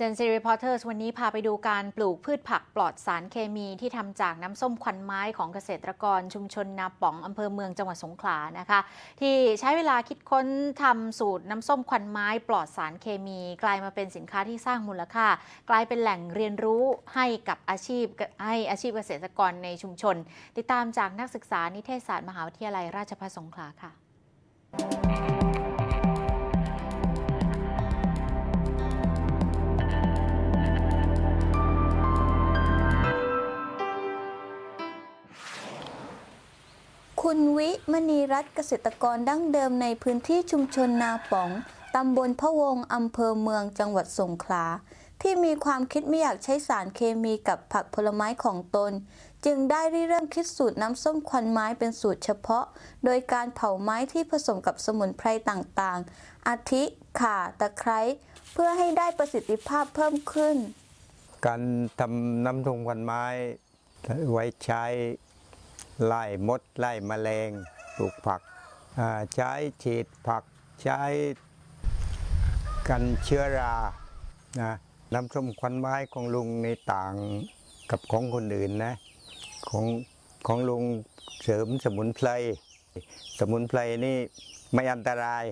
เจนซีรีพอร์เตอร์วันนี้พาไปดูการปลูกพืชผักปลอดสารเคมีที่ทำจากน้ำส้มควันไม้ของเกษตรกรชุมชนนาป๋องอำเภอเมืองจังหวัดสงขลานะคะ ที่ใช้เวลาคิดค้นทำสูตรน้ำส้มควันไม้ปลอดสารเคมี กลายมาเป็นสินค้าที่สร้างมูลค่า กลายเป็นแหล่งเรียนรู้ให้กับอาชีพให้อาชีพเกษตรกรในชุมชน ติดตามจากนักศึกษานิเทศศาสตร์มหาวิทยาลัยราชภัฏสงขลาค่ะ คุณวิมณีรัตน์เกษตรกรดั้งเดิมในพื้นที่ชุมชนนาป๋อง ตำบลพะวง อำเภอเมืองจังหวัดสงขลา ที่มีความคิดไม่อยากใช้สารเคมีกับผักผลไม้ของตน จึงได้ริเริ่มคิดสูตรน้ำส้มควันไม้เป็นสูตรเฉพาะ โดยการเผาไม้ที่ผสมกับสมุนไพรต่างๆ อาทิ ข่า ตะไคร้ เพื่อให้ได้ประสิทธิภาพเพิ่มขึ้น การทำน้ำทุ่งควันไม้ไว้ใช้ ไล่มดไล่แมลงปลูกผักใช้ฉีดผักใช้กันเชื้อรานะน้ำส้มควันไม้ของลุงในต่างกับของคนอื่นนะของของลุงเสริมสมุนไพรสมุนไพรนี่ไม่อันตราย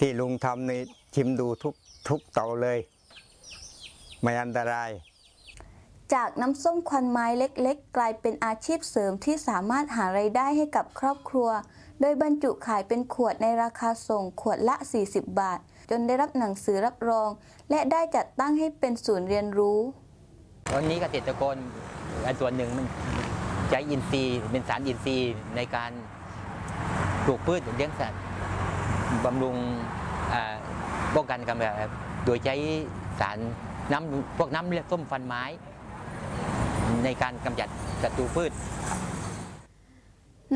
ที่ลุงทำนี่ชิมดูทุกทุกเต่าเลย ไม่อันตราย จากน้ำส้มควันไม้เล็กๆ กลายเป็นอาชีพเสริมที่สามารถหารายได้ให้กับครอบครัว โดยบรรจุขายเป็นขวดในราคาส่งขวดละ 40 บาท จนได้รับหนังสือรับรอง และได้จัดตั้งให้เป็นศูนย์เรียนรู้ ตอนนี้เกษตรกรอันส่วนหนึ่งมันใช้อินทรีย์เป็นสารอินทรีย์ในการปลูกพืชเลี้ยงสัตว์บำรุงป้องกันกันแบบโดยใช้สารน้ำพวกน้ำเลือดส้มฟันไม้ ในการกำจัดศัตรูพืช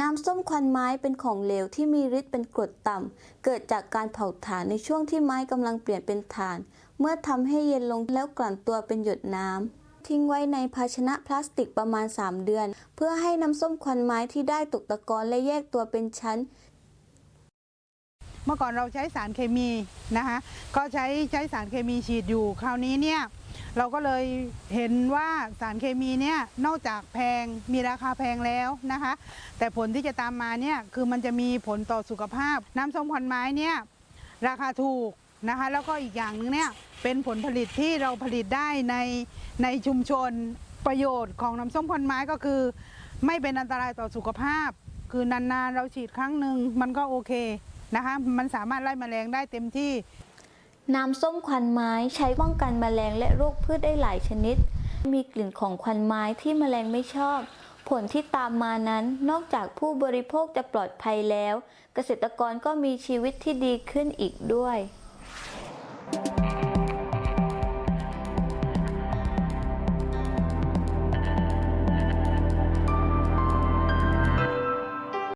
น้ำส้มควันไม้เป็นของเหลวที่มีฤทธิ์เป็นกรดต่ำ เกิดจากการเผาถ่านในช่วงที่ไม้กำลังเปลี่ยนเป็นถ่าน เมื่อทำให้เย็นลงแล้วกลั่นตัวเป็นหยดน้ำ ทิ้งไว้ในภาชนะพลาสติกประมาณ 3 เดือน เพื่อให้น้ำส้มควันไม้ที่ได้ตกตะกอนและแยกตัวเป็นชั้น เมื่อก่อนเราใช้สารเคมีนะคะ ก็ใช้ใช้สารเคมีฉีดอยู่ คราวนี้เนี่ย เราก็เลยเห็นว่าสารเคมีเนี่ยนอกจากแพงมีราคาแพงแล้วนะคะ แต่ผลที่จะตามมาเนี่ยคือมันจะมีผลต่อสุขภาพ น้ำส้มควันไม้เนี่ยราคาถูกนะคะ แล้วก็อีกอย่างหนึงเนี่ยเป็นผลผลิตที่เราผลิตได้ในในชุมชนประโยชน์ของน้ำส้มควันไม้ก็คือ ไม่เป็นอันตรายต่อสุขภาพ คือนานๆเราฉีดครั้งหนึ่งมันก็โอเคนะคะ มันสามารถไล่แมลงได้เต็มที่ น้ำส้มควันไม้ใช้ป้องกันแมลงและโรคพืชได้หลายชนิด มีกลิ่นของควันไม้ที่แมลงไม่ชอบ ผลที่ตามมานั้นนอกจากผู้บริโภคจะปลอดภัยแล้ว เกษตรกรก็มีชีวิตที่ดีขึ้นอีกด้วย